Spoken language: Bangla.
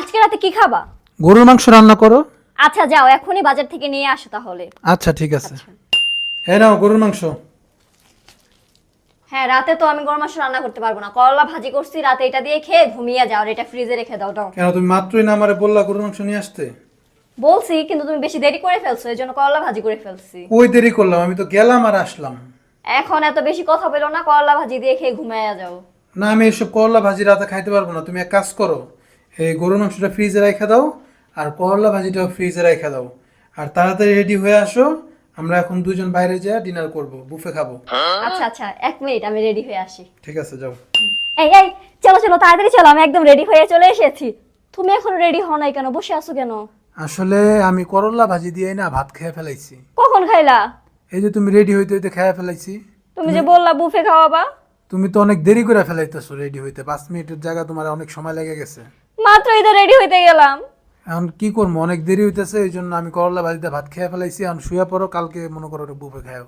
আজকে রাতে কি খাবা? গরুর মাংস রান্না করো। আচ্ছা যাও এখনই বাজার থেকে নিয়ে আসো তাহলে। আচ্ছা ঠিক আছে। হ্যাঁ নাও গরুর মাংস। হ্যাঁ রাতে তো আমি গরম মাংস রান্না করতে পারব না। করলা ভাজি করছি রাতে এটা দিয়ে খেয়ে ঘুমিয়ে যাও আর এটা ফ্রিজে রেখে দাও দাও। কেন তুমি মাত্রই না আমারে বললা গরুর মাংস নিয়ে আসতে? বলছি কিন্তু তুমি বেশি দেরি করে ফেলছো এই জন্য করলা ভাজি করে ফেলছি। ওই দেরি করলাম? আমি তো গেলাম আর আসলাম। এখন এত বেশি কথা বলো না করলা ভাজি দিয়ে খেয়ে ঘুমিয়ে যাও। না আমি এসব করলা ভাজি রাতে খাইতে পারব না। তুমি এক কাজ করো এই গরুর মাংসটা ফ্রিজে রেখে দাও আর করলা ভাজিটাও ফ্রিজে রেখে দাও। আর তাড়াতাড়ি রেডি হয়ে আসো আমরা এখন দুজন বাইরে যাই ডিনার করব বুফে খাব। আচ্ছা আচ্ছা এক মিনিট আমি রেডি হয়ে আসি। ঠিক আছে যাও। এই এই চলো চলো তাড়াতাড়ি চলো আমি একদম রেডি হয়ে চলে এসেছি। তুমি এখন রেডি হও নাই কেন? বসে আছো কেন? আসলে আমি করলা ভাজি দিয়ে না ভাত খেয়ে ফেলাইছি। কখন খাইলা? এই যে তুমি রেডি হইতে হইতে খেয়ে ফেলাইছি। তুমি যে বললা বুফে খাওয়াবা। তুমি তো অনেক দেরি করে ফেলাইতেছো রেডি হইতে। পাঁচ মিনিটের জায়গা তোমার অনেক সময় লেগে গেছে। মাত্রই তো রেডি হইতে গেলাম। এখন কি করব? অনেক দেরি হইতেছে এইজন্য আমি করলা বাড়িতে ভাত খেয়ে ফেলাইছি। এখন শুয়ে পড়ো কালকে মনে করো বুফে খাও